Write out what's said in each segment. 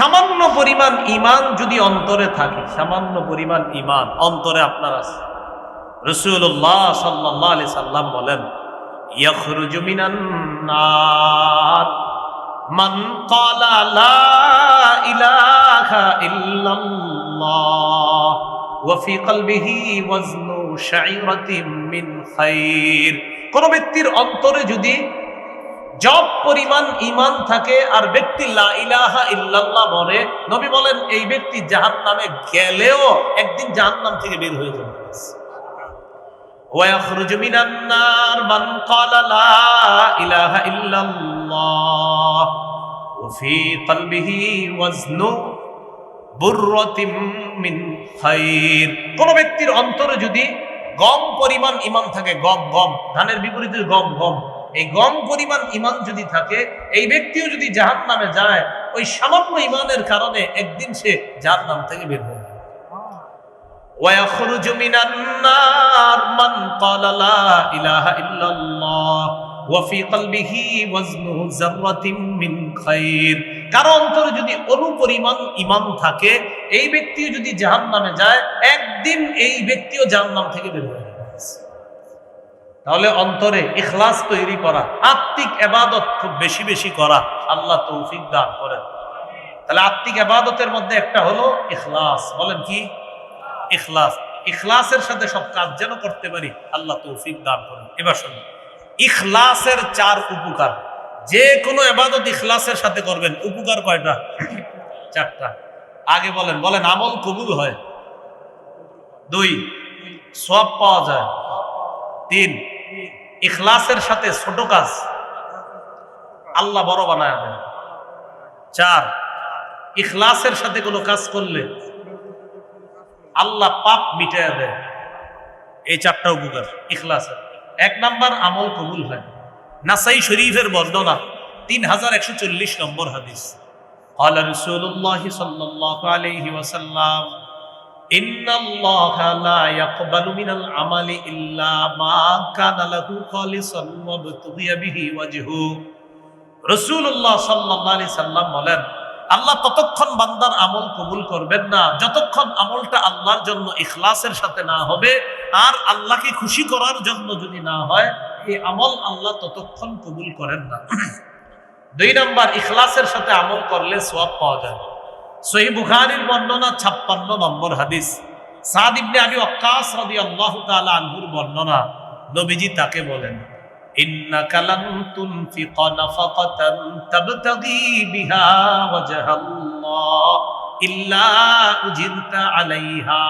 সামান্য পরিমাণ ইমান যদি অন্তরে থাকে, সামান্য পরিমাণ ইমান অন্তরে আপনার আছে। রসুল্লাহ সাল্লাহ আলি সাল্লাম বলেন কোন ব্যক্তির অন্তরে যদি জব পরিমাণ ইমান থাকে আর ব্যক্তি লা ইলাহা ইল্লাল্লাহ বলে নবী বলেন এই ব্যক্তি জাহান্নামে গেলেও একদিন জাহান্নাম থেকে বের হয়ে যাবে ويخرج من النار من قال لا إله إلا الله وفي قلبه وزن برة من خير কোন ব্যক্তির অন্তরে যদি গম পরিমাণ ইমান থাকে গম গম ধানের বিপরীতে গম গম এই গম পরিমাণ ইমান যদি থাকে এই ব্যক্তিও যদি জাহান নামে যায় ওই সামান্য ইমানের কারণে একদিন সে জাহান নাম থেকে বের হয়ে যাবে ويخرج من النار من قال لا إله إلا الله وفي قلبه وزن ذرة من خير কারো অন্তরে যদি অনুপরিমাণ ইমান থাকে এই ব্যক্তিও যদি জাহান নামে যায় একদিন এই ব্যক্তিও জাহান্নাম থেকে বের হয়ে যাবে তাহলে অন্তরে ইখলাস তৈরি করা, আত্মিক এবাদত খুব বেশি বেশি করা আল্লাহ তৌফিক দান করেন। তাহলে আত্মিক এবাদতের মধ্যে একটা হলো ইখলাস। বলেন কি? ইখলাস। ইখলাসের সাথে সব কাজ যেন করতে পারি, আল্লাহ তৌফিক দান করেন। এবার শুনুন। ইখলাসের চার উপকার। যে কোনো এবাদত ইখলাসের সাথে করবেন। উপকার কয়টা? চারটা। আগে বলেন বলেন আমল কবুল হয়। দুই সব পাওয়া যায়। তিন ইখলাসের সাথে ছোট কাজ আল্লাহ বড় বানায় দেন চার ইখলাসের সাথে কোনো কাজ করলে আল্লাহ পাপ মিটাইয়া দেয় এই চারটা উপকার ইখলাসের এক নাম্বার আমল কবুল হয় নাসাই শরীফের বর্ণনা তিন হাজার একশো চল্লিশ নম্বর হাদিস قال رسول الله صلى الله عليه وسلم আল্লাহ ততক্ষণ বান্দার আমল কবুল করবেন না। যতক্ষণ আমলটা আল্লাহর জন্য ইখলাসের সাথে না হবে, আর আল্লাহকে খুশি করার জন্য যদি না হয়, এই আমল আল্লাহ ততক্ষণ কবুল করেন না। দুই নম্বর, ইখলাসের সাথে আমল করলে সোয়াব পাওয়া যায়। সহি বুখারির বর্ণনা ছাপ্পান্ন নম্বর হাদিস সাদ ইবনে আবি ওয়াক্কাস রাদিয়াল্লাহু তাআলা আনহুর বর্ণনা নবীজি তাকে বলেন إنك لن تنفق نفقة تبتغي بها وجه الله إلا أجرت عليها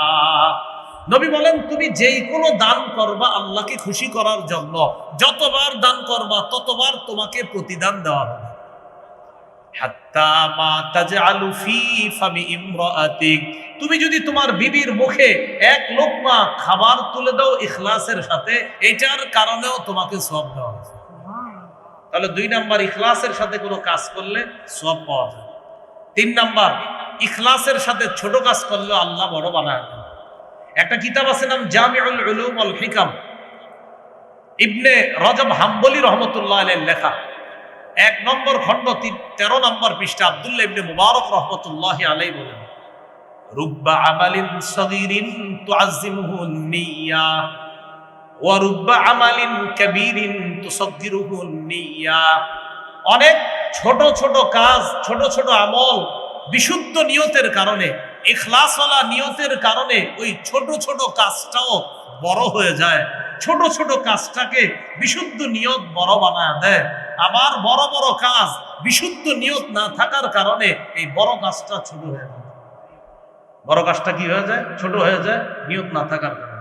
নবী বলেন তুমি যেই কোনো দান করবা আল্লাহকে খুশি করার জন্য যতবার দান করবা ততবার তোমাকে প্রতিদান দেওয়া হবে তুমি যদি তোমার বিবির মুখে এক লোকমা খাবার তুলে দাও ইখলাসের সাথে, এটার কারণেও তোমাকে সব দেওয়া হবে তাহলে দুই নাম্বার, ইখলাসের সাথে কোনো কাজ করলে সব পাওয়া যায়। তিন নাম্বার, ইখলাসের সাথে ছোট কাজ করলে আল্লাহ বড় বানায় একটা কিতাব আছে নাম জামিউল উলুম আল হিকাম। ইবনে রজব হাম্বলি রহমতুল্লাহ আলের লেখা। এক নম্বর খণ্ড তেরো নম্বর পৃষ্ঠা, আব্দুল্লাহ ইবনে মুবারক রহমতুল্লাহ আলাই বলেন, রুব্বা আমালিন সগীরিন তুআজ্জিমুহু নিয়্যা ওয়া রুব্বা আমালিন কাবীরিন তুসাগগিরুহু নিয়্যা অনেক ছোট ছোট কাজ, ছোট ছোট আমল বিশুদ্ধ নিয়তের কারণে, ইখলাসওয়ালা নিয়তের কারণে ওই ছোট ছোট কাজটাও বড় হয়ে যায়। ছোট ছোট কাজটাকে বিশুদ্ধ নিয়ত বড় বানায় দেয়। আবার বড় বড় কাজ, বিশুদ্ধ নিয়ত না থাকার কারণে এই বড় কাজটা ছোট হয়ে যায়। বড় কাজটা কি হয়ে যায়? ছোট হয়ে যায়, নিয়ত না থাকার কারণে।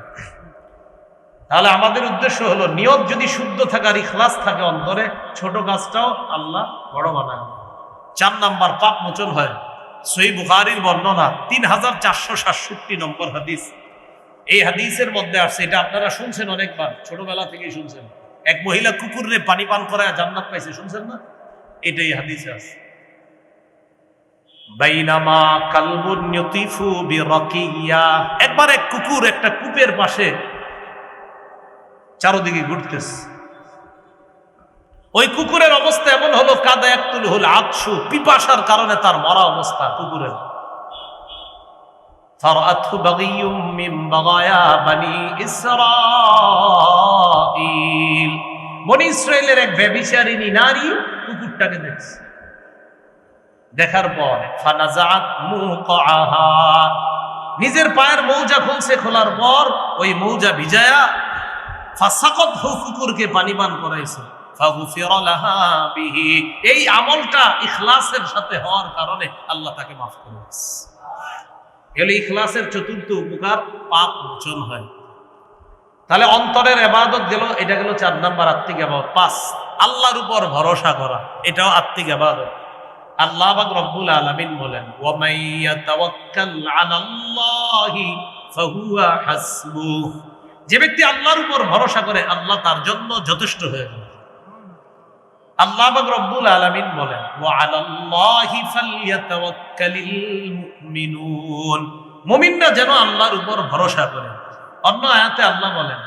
তাহলে আমাদের উদ্দেশ্য হলো, নিয়ত যদি শুদ্ধ থাকার ইখলাস থাকে অন্তরে, ছোট কাজটাও আল্লাহ বড় বানায়। চার নাম্বার পাপ মোচন হয়। সই বুখারির বর্ণনা, তিন হাজার চারশো সাতষট্টি নম্বর হাদিস। এই হাদিসের মধ্যে আসছে, এটা আপনারা শুনছেন অনেকবার, ছোটবেলা থেকেই শুনছেন। এক মহিলা কুকুরে পানি পান করায় জান্নাত পাইছে শুনছেন না এটাই হাদিসে আছে বাইনামা কালবুন ইউতিফু বিরাকিয়া একবার এক কুকুর একটা কূপের পাশে চারদিকে ঘুরতেছে ওই কুকুরের অবস্থা এমন হলো কাদা একতুল হল আকসু পিপাসার কারণে তার মরা অবস্থা কুকুরের فرأته بغي من بغايا بني إسرائيل ইসরায়েলের এক ব্যভিচারিণী নারী কুকুরটাকে দেখছে। দেখার পর ফানাজাত মুকাহা নিজের পায়ের মৌজা খুলছে, খোলার পর ওই মৌজা ভিজায়া ফাসাকত হু কুকুরকে পানি পান করাইছে এই আমলটা ইখলাসের সাথে হওয়ার কারণে আল্লাহ তাকে মাফ করে ইখলাসের চতুর্থ উপকার, পাপ মোচন হয়। তাহলে অন্তরের এবাদত গেল, এটা গেল চার নাম্বার আত্মিক এবাদত পাঁচ, আল্লাহর উপর ভরসা করা, এটাও আত্মিক এবাদত আল্লাহ বাক রব্বুল আলামিন বলেন যে ব্যক্তি আল্লাহর উপর ভরসা করে, আল্লাহ তার জন্য যথেষ্ট হয়ে গেল। আল্লাহ বাক রব্বুল আলামিন বলেন ফালইয়াতাওয়াক্কালিল মুমিনুন। মুমিনরা যেন আল্লাহর উপর ভরসা করে। অন্য আয়াতে আল্লাহ বলেন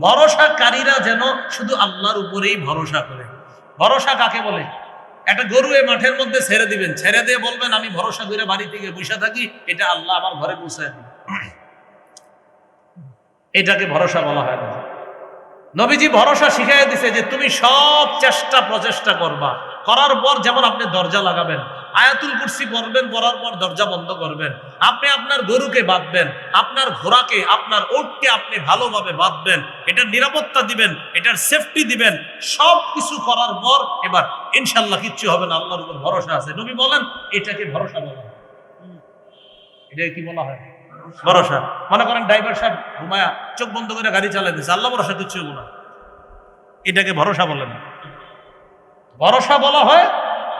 ভরসাকারীরা যেন শুধু আল্লাহর উপরেই ভরসা করে। ভরসা কাকে বলে? একটা গরু এই মাঠের মধ্যে ছেড়ে দিবেন, ছেড়ে দিয়ে বলবেন, আমি ভরসা করে বাড়ি থেকে বসে থাকি, এটা আল্লাহ আমার ঘরে পৌঁছায় দিবে। এটাকে ভরসা বলা হয়। না নবীজি ভরসা শিখাই দিছে যে, তুমি সব চেষ্টা প্রচেষ্টা করবা। করার পর যেমন আপনি দরজা লাগাবেন আয়াতুল কুরসি পড়বেন, পড়ার পর দরজা বন্ধ করবেন। আপনি আপনার গরুকে বাঁধবেন, আপনার ঘোড়াকে, আপনার ওটকে আপনি ভালোভাবে বাঁধবেন। এটার নিরাপত্তা দিবেন, এটার সেফটি দিবেন। সব কিছু করার পর এবার ইনশাল্লাহ কিচ্ছু হবে না, আল্লাহর উপর ভরসা আছে। নবী বলেন, এটাকে ভরসা বলা এটাকে কি বলা হয়? ভরসা। মনে করেন ড্রাইভার সাহেব ঘুমায়া চোখ বন্ধ করে গাড়ি চালাই দিচ্ছে আল্লাহ ভরসা কিচ্ছু না। এটাকে ভরসা বলে না। ভরসা বলা হয়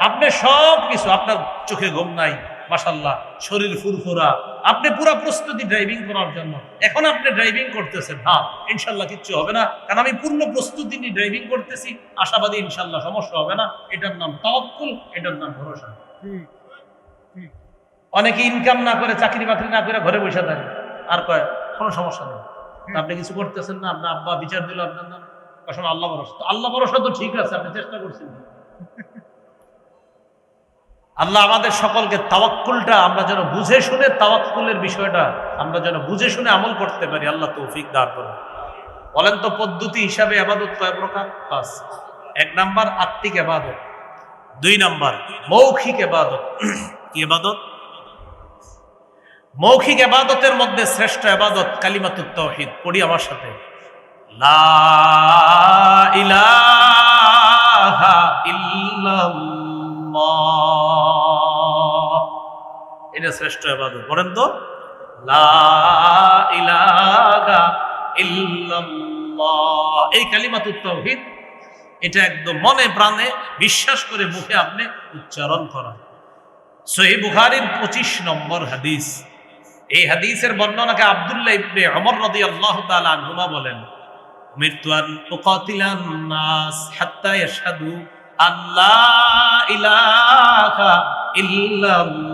আপনি সব কিছু, আপনার চোখে ঘুম নাই মাসাল্লাহ শরীর ফুরফুরা। আপনি পুরো প্রস্তুতি ড্রাইভিং করার জন্য। এখন আপনি ড্রাইভিং করতেছেন। হ্যাঁ ইনশাল্লাহ কিচ্ছু হবে না। কারণ আমি পূর্ণ প্রস্তুতি নিয়ে ড্রাইভিং করতেছি। আশাবাদী ইনশাল্লাহ সমস্যা হবে না। এটার নাম তাওয়াক্কুল, এটার নাম ভরসা। অনেকে ইনকাম না করে, চাকরি বাকরি না করে ঘরে বসে থাকে। আর কয়, কোনো সমস্যা নেই। আপনি কিছু করতেছেন না? আপনার আব্বা বিচার দিল আপনার নাম। আল্লাহ ভরসা। তো আল্লাহ ভরসা তো ঠিক আছে, আপনি চেষ্টা করছেন। আল্লাহ আমাদের সকলকে তাওয়াক্কুলটা আমরা যেন বুঝে শুনে তাওয়াক্কুলের বিষয়টা আমরা যেন বুঝে শুনে আমল করতে পারি, আল্লাহ তৌফিক দান করে বলেন তো পদ্ধতি হিসাবে আবাদত কয় প্রকার? পাঁচ। এক নাম্বার, আত্মিক এবাদত দুই নাম্বার, মৌখিক এবাদত কি এবাদত মৌখিক এবাদতের মধ্যে শ্রেষ্ঠ এবাদত কালিমাতুত তৌহিদ পড়ি আমার সাথে। লা ইলাহা ইল্লাল্লাহ। শ্রেষ্ঠ এবাদত বলেন তো এই কালিমাতুত তৌহিদ এটা একদম মনে প্রাণে বিশ্বাস করে মুখে আপনি উচ্চারণ করা। সহি বুখারীর পঁচিশ নম্বর হাদিস। এই হাদিসের বর্ণনাকে আব্দুল্লাহ ইবনে ওমর রাদিয়াল্লাহু তাআলা আনহুমা বলেন আন উকাতিলান নাস হাত্তা ইয়াশহাদু আন লা ইলাহা ইল্লাল্লাহ।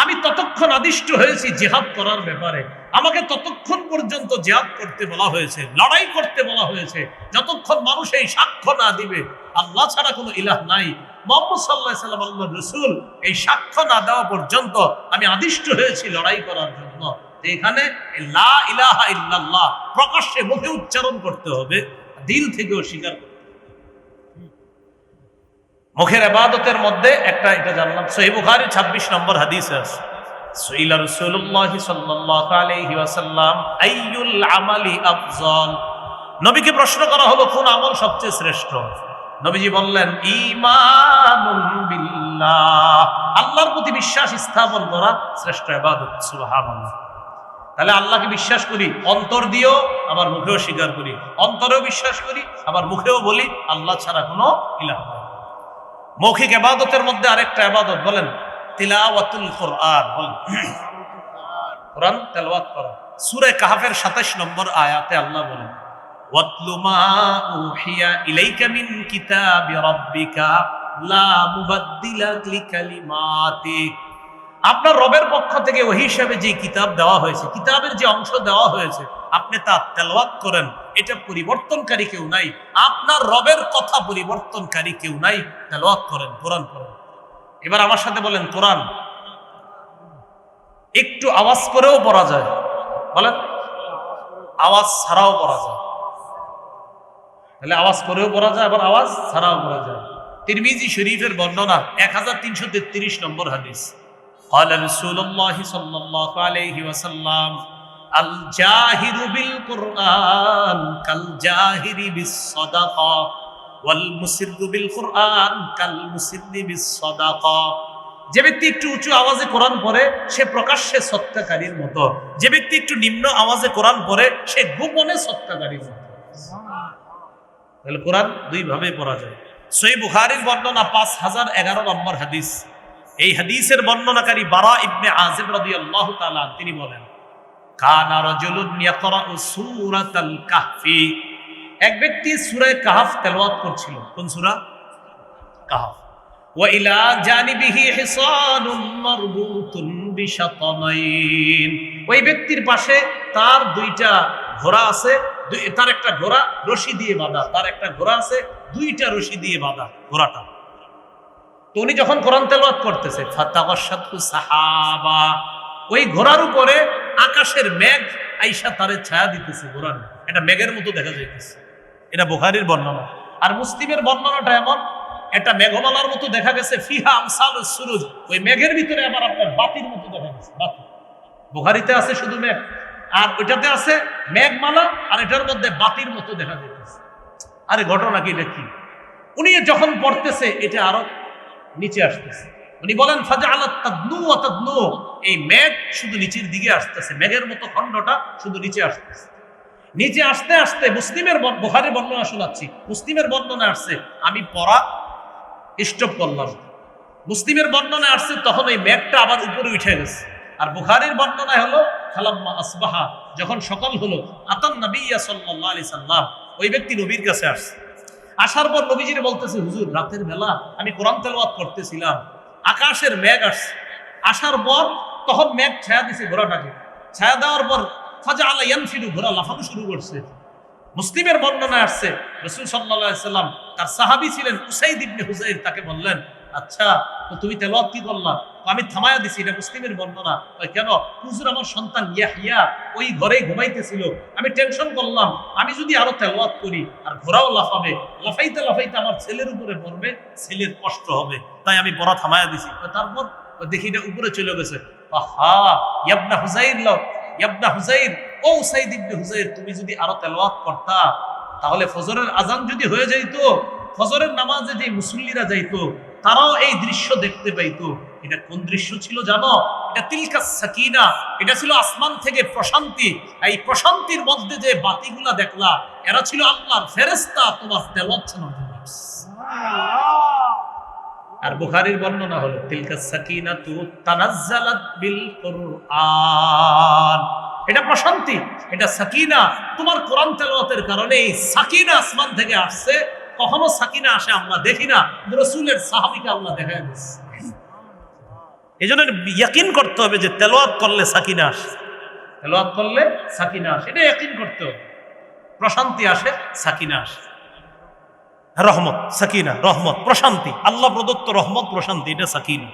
আমি ততক্ষণ আদিষ্ট হয়েছি জেহাদ করার ব্যাপারে। আমাকে ততক্ষণ পর্যন্ত জেহাদ করতে বলা হয়েছে, লড়াই করতে বলা হয়েছে। যতক্ষণ মানুষ এই সাক্ষ্য না দিবে, আল্লাহ ছাড়া কোনো ইলাহ নাই। মোহাম্মদ সাল্লাহ সাল্লাম আল্লাহ রসুল, এই সাক্ষ্য না দেওয়া পর্যন্ত আমি আদিষ্ট হয়েছি লড়াই করার জন্য। এখানে লা ইলাহা ইল্লাল্লাহ প্রকাশ্যে মুখে উচ্চারণ করতে হবে, দিল থেকেও স্বীকার করতে। মুখের আবাদতের মধ্যে একটা, এটা জানলাম। সহি বুখারী 26 নম্বর হাদিসে আছে। সুইলা রাসূলুল্লাহ সাল্লাল্লাহু আলাইহি ওয়াসাল্লাম, আইয়ুল আমালি আফজাল? নবীকে প্রশ্ন করা হলো, কোন আমল সবচেয়ে শ্রেষ্ঠ? নবীজি বললেন ঈমানুন বিল্লাহ। আল্লাহর প্রতি বিশ্বাস স্থাপন করা শ্রেষ্ঠ ইবাদত, সুবহানাল্লাহ। তাহলে আল্লাহকে বিশ্বাস করি, অন্তর দিয়েও আবার মুখেও স্বীকার করি, অন্তরেও বিশ্বাস করি, আবার মুখেও বলি, আল্লাহ ছাড়া কোনো ইলাহ নাই। মৌখিক এবাদতের মধ্যে আরেকটা এবাদত বলেন, তিলাওয়াতুল কোরআন, বলেন। কোরআন তেলাওয়াত করা। কাহফের 27 নম্বর আয়াতে আল্লাহ বলেন উহিয়া ইলাইকা মিন কিতাবি রাব্বিকা লা লিকালিমাতি। আপনার রবের পক্ষ থেকে ওই হিসাবে যে কিতাব দেওয়া হয়েছে, কিতাবের যে অংশ দেওয়া হয়েছে, আপনি তা তেলাওয়াত করেন। এটা পরিবর্তনকারী কেউ নাই আপনার রবের কথা পরিবর্তনকারী কেউ নাই তেলাওয়াত করেন কোরআন করেন এবার আমার সাথে বলেন কোরআন একটু আওয়াজ করেও পড়া যায় বলেন আওয়াজ ছাড়াও পড়া যায় তাহলে আওয়াজ করেও পড়া যায় আবার আওয়াজ ছাড়াও পড়া যায় তিরমিজি শরীফের বর্ণনা এক হাজার তিনশো তেত্রিশ নম্বর হাদিস قال رسول الله صلى الله عليه وسلم আল জাহিরু বিল কাল জাহিরি বিস সাদাকা যে ব্যক্তি একটু উঁচু আওয়াজে কোরআন পড়ে, সে প্রকাশ্যে সত্যাকারীর মতো। যে ব্যক্তি একটু নিম্ন আওয়াজে কোরআন পড়ে, সে গোপনে সত্যাকারীর মতো। তাহলে কোরআন দুইভাবে পড়া যায়। সই বুখারির বর্ণনা পাঁচ হাজার এগারো নম্বর হাদিস। এই হাদিসের বর্ণনাকারী বারা ইবনে আজিম রদি আল্লাহ তালা তিনি বলেন এক ব্যক্তি করছিল। কোন পাশে তার দুইটা ঘোড়া আছে তার একটা ঘোড়া রশি দিয়ে বাঁধা, তার একটা ঘোড়া আছে, দুইটা রশি দিয়ে বাঁধা ঘোড়াটা। তো উনি যখন কোরআন তেলাওয়াত করতেছে সাহাবা, ওই ঘোড়ার উপরে আকাশের মেঘ আইসা তারে ছায়া দিতেছে ঘোড়ার এটা মেঘের মতো দেখা যাইতেছে। এটা বুখারীর বর্ণনা। আর মুসলিমের বর্ণনাটা এমন, এটা মেঘমালার মতো দেখা গেছে, ফিহা আমসাল সুরুজ। ওই মেঘের ভিতরে আবার আপনার বাতির মতো দেখা গেছে, বাতি। বুখারিতে আছে শুধু মেঘ। আর ওইটাতে আছে মেঘমালা, আর এটার মধ্যে বাতির মতো দেখা যাইতেছে। আরে ঘটনা কি, এটা কি? উনি যখন পড়তেছে, এটা আরও নিচে আসতেছে। উনি বলেন ফাজা আলাত তাদনু ওয়া তাদনু। এই মেঘ শুধু নিচের দিকে আসতেছে, মেঘের মতো খণ্ডটা শুধু নিচে আসতেছে। নিচে আসতে আসতে মুসলিমের বুখারীর বর্ণনা শোনাচ্ছি। মুসলিমের বর্ণনা আসছে, আমি পড়া স্টপ করলাম। মুসলিমের বর্ণনা আসছে, তখন এই মেঘটা আবার উপরে উঠে গেছে। আর বুখারীর বর্ণনা হলো খালাম্মা আসবাহা। যখন সকাল হলো, আতান নবিয়া সাল্লাল্লাহু আলাইহি সাল্লাম। ওই ব্যক্তি নবীর কাছে আসছে। আসার পর নবীজির বলতেছে, হুজুর, রাতের বেলা আমি কোরআন তেলাওয়াত করতেছিলাম। আকাশের মেঘ আসছে। আসার পর তখন মেঘ ছায়া দিছে ঘোড়াটাকে। ছায়া দেওয়ার পর ফাজা আল্লাহ ইয়ানফিরু, ঘোড়া লাফানো শুরু করছে। মুসলিমের বর্ণনা আসছে, রসুল সাল্লাহ সাল্লাম তার সাহাবি ছিলেন উসাইদ ইবনে হুজাইর তাকে বললেন আচ্ছা তো তুমি তেলাওয়াত কি করলা? আমি থামায়া দিছি, এটা মুসলিমের বর্ণনা। কেন? হুজুর আমার সন্তান ইয়াহিয়া, ওই ঘরেই ঘুমাইতেছিল। আমি টেনশন করলাম, আমি যদি আরও তেলাওয়াত করি, আর ঘোড়াও লাফাবে, লাফাইতে লাফাইতে আমার ছেলের উপরে পড়বে, ছেলের কষ্ট হবে। তাই আমি পড়া থামায়া দিছি। তারপর? দেখি এটা উপরে চলে গেছে। আহা, ইয়াবনা হুজাইর লও, ইয়াবনা হুজাইর। ও উসাইদ ইবনে হুজাইর, তুমি যদি আরও তেলাওয়াত করতা, তাহলে ফজরের আজান যদি হয়ে যাইতো, ফজরের নামাজে যে মুসল্লিরা যাইতো তারাও এই দৃশ্য দেখতে পাইতো। এটা কোন দৃশ্য ছিল জানো? এটা তিলকা সাকিনা, এটা ছিল আসমান থেকে প্রশান্তি। এই প্রশান্তির মধ্যে যে বাতিগুলা দেখলা, এরা ছিল আল্লাহর ফেরেস্তা তোমার আসছে। আর বুখারীর বর্ণনা হলো, তিলকা সাকিনাতু তানাজ্জালাত বিল কুরআন। এটা প্রশান্তি, এটা সাকিনা। তোমার কোরআন তেলাওয়াতের কারণে সাকিনা আসমান থেকে আসছে কখনো সাকিনা আসে, আমরা দেখি না। রসুলের সাহাবিকে আল্লাহ দেখা দিচ্ছে এই জন্য ইয়াকিন করতে হবে যে তেলোয়াত করলে সাকিনা আসে। তেলোয়াত করলে সাকিনা আসে। এটা ইয়াকিন করতে হবে। প্রশান্তি আসে, সাকিনা আসে। রহমত, সাকিনা, রহমত, প্রশান্তি। আল্লাহ প্রদত্ত রহমত, প্রশান্তি, এটা সাকিনা।